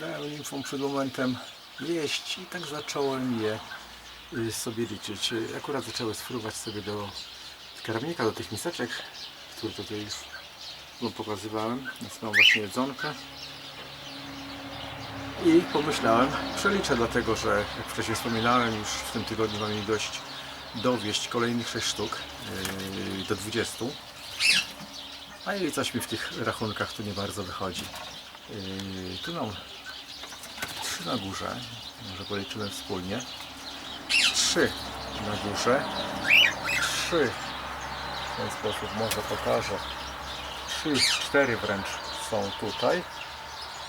Dałem nimfom przed momentem jeść i tak zacząłem je y, sobie liczyć. Y, Akurat zaczęły spływać sobie do skarbnika, do tych miseczek, które tutaj już wam pokazywałem. Więc mam właśnie jedzonkę. I pomyślałem, przeliczę dlatego, że jak wcześniej wspominałem, już w tym tygodniu mam mi dość dowieść kolejnych 6 sztuk yy, do 20. A i coś mi w tych rachunkach tu nie bardzo wychodzi. Yy, tu mam 3 na górze, może policzymy wspólnie. 3 na górze, 3 w ten sposób może pokażę. 3, 4 wręcz są tutaj.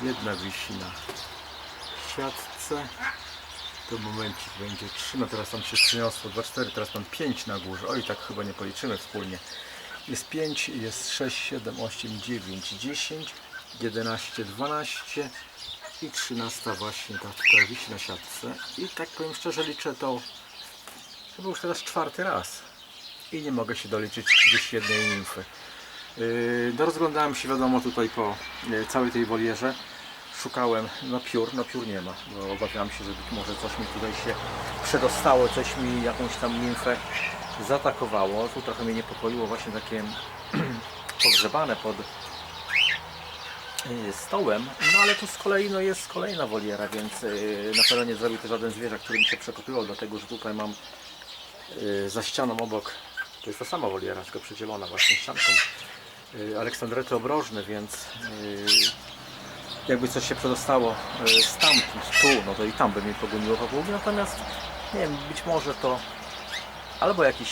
Jedna wisi na siatce. To momencik będzie 3, no teraz tam się przyniosło 2, 4, teraz mam 5 na górze. Oj, tak chyba nie policzymy wspólnie. Jest 5, jest 6, 7, 8, 9, 10, 11, 12 i 13 właśnie ta tutaj wisi na siatce. I tak powiem szczerze liczę to chyba już teraz czwarty raz. I nie mogę się doliczyć gdzieś jednej nimfy. Yy, no rozglądałem się wiadomo tutaj po yy, całej tej wolierze. Szukałem no piór, no piór nie ma, bo obawiam się, że być może coś mi tutaj się przedostało, coś mi jakąś tam nimfę zaatakowało. Tu trochę mnie niepokoiło właśnie takie pogrzebane pod stołem, no ale tu z kolei no, jest kolejna woliera, więc yy, na pewno nie zrobił to żaden zwierzak, który mi się przekopywał, dlatego że tutaj mam yy, za ścianą obok, to jest ta sama woliera, tylko przydzielona właśnie ścianką yy, Aleksandrety obrożne, więc jakby coś się przedostało stamtąd, tu, no to i tam by mnie pogoniło po długi, natomiast nie wiem, być może to albo jakiś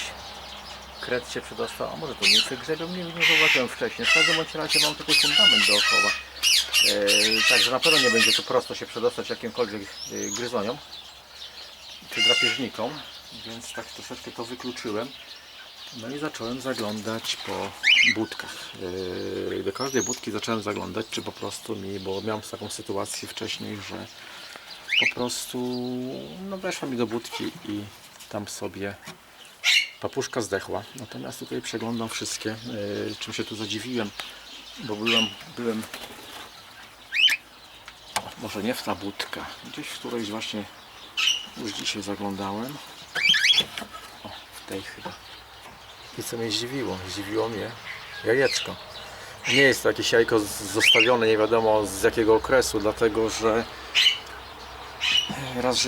kret się przedostał, a może to nie grzebią, nie, nie zauważyłem wcześniej. W każdym razie mam taki fundament dookoła. Yy, także na pewno nie będzie to prosto się przedostać jakimkolwiek yy, gryzoniom czy drapieżnikom, więc tak troszeczkę to wykluczyłem. No i zacząłem zaglądać po budkach. Yy, Do każdej budki zacząłem zaglądać, czy po prostu mi, bo miałem taką sytuację wcześniej, że po prostu no weszła mi do budki i tam sobie papuszka zdechła. Natomiast tutaj przeglądam wszystkie, yy, czym się tu zadziwiłem, bo byłem, byłem może nie w ta budka, gdzieś w którejś właśnie już dzisiaj zaglądałem. O, w tej chyba. I co mnie zdziwiło? Zdziwiło mnie jajeczko. Nie jest to jakieś jajko zostawione nie wiadomo z jakiego okresu, dlatego że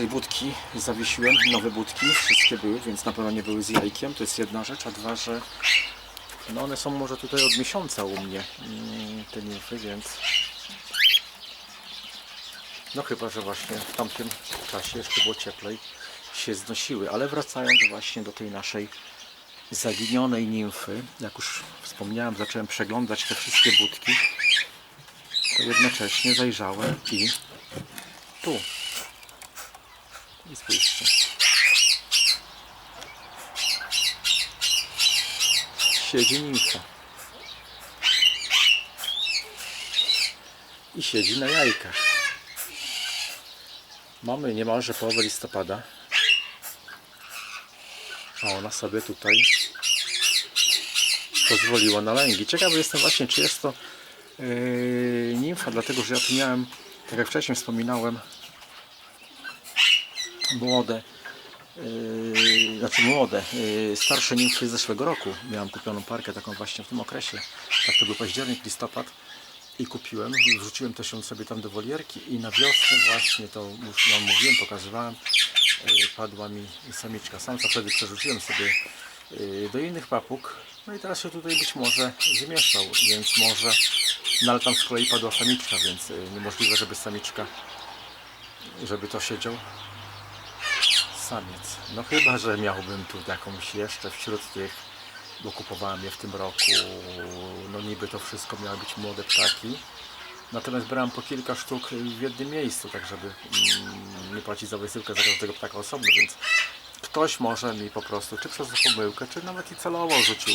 i budki zawiesiłem, nowe budki, wszystkie były, więc na pewno nie były z jajkiem, to jest jedna rzecz, a dwa, że no one są może tutaj od miesiąca u mnie, mm, te nimfy, więc no chyba, że właśnie w tamtym czasie jeszcze było cieplej, się znosiły, ale wracając właśnie do tej naszej zaginionej nimfy, jak już wspomniałem, zacząłem przeglądać te wszystkie budki, to jednocześnie zajrzałem i tu. I spójrzcie. Siedzi nimfa. I siedzi na jajkach. Mamy niemalże połowę listopada. A ona sobie tutaj pozwoliła na lęgi. Ciekawy jestem właśnie, czy jest to yy, nimfa, dlatego że ja tu miałem, tak jak wcześniej wspominałem, młode, yy, znaczy młode, yy, starsze nimfy z zeszłego roku. Miałem kupioną parkę taką właśnie w tym okresie. Tak to był październik, listopad. I kupiłem, wrzuciłem też ją sobie tam do wolierki. I na wiosnę właśnie to już Wam mówiłem, pokazywałem, yy, padła mi samiczka samca, wtedy przerzuciłem sobie yy, do innych papug, no i teraz się tutaj być może wymieszał, więc może, no ale tam z kolei padła samiczka, więc yy, niemożliwe, żeby samiczka, żeby to siedział samiec. No chyba, że miałbym tu jakąś jeszcze wśród tych, bo kupowałem je w tym roku, no niby to wszystko miały być młode ptaki. Natomiast brałem po kilka sztuk w jednym miejscu, tak żeby mm, nie płacić za wysyłkę za każdego ptaka osobno, więc ktoś może mi po prostu, czy przez pomyłkę, czy nawet i celowo rzucił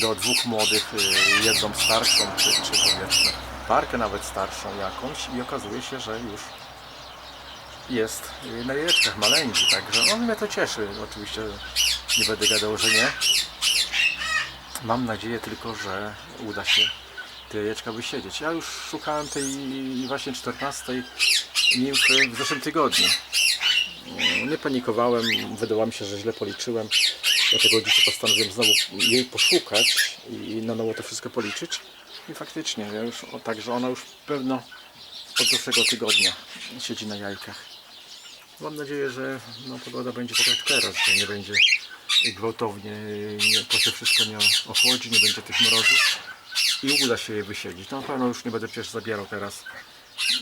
do dwóch młodych y, jedną starszą, czy, czy powiedzmy parkę nawet starszą jakąś i okazuje się, że już jest na jajeczkach maleńki, także no mnie to cieszy. Oczywiście nie będę gadał, że nie. Mam nadzieję tylko, że uda się te jajeczka wysiedzieć. Ja już szukałem tej właśnie 14 nimfy w zeszłym tygodniu. Mm, Nie panikowałem, wydawało mi się, że źle policzyłem. Dlatego dzisiaj postanowiłem znowu jej poszukać i na nowo to wszystko policzyć. I faktycznie, ja już, także ona już pewno od zeszłego tygodnia siedzi na jajkach. Mam nadzieję, że no, pogoda będzie tak jak teraz, że nie będzie gwałtownie, nie, to się wszystko nie ochłodzi, nie będzie tych mrozów i uda się je wysiedzieć. No, na pewno już nie będę przecież zabierał teraz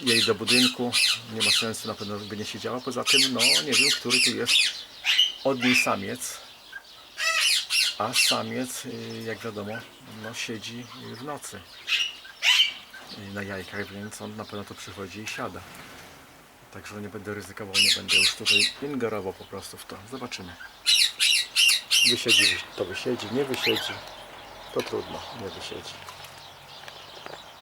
jej do budynku, nie ma sensu, na pewno by nie siedziała. Poza tym, no nie wiem, który tu jest od niej samiec, a samiec, y, jak wiadomo, no, siedzi w nocy y, na jajkach, więc on na pewno tu przychodzi i siada. Także nie będę ryzykował, nie będę już tutaj ingerował po prostu w to. Zobaczymy. Wysiedzi, to wysiedzi, nie wysiedzi, to trudno, nie wysiedzi.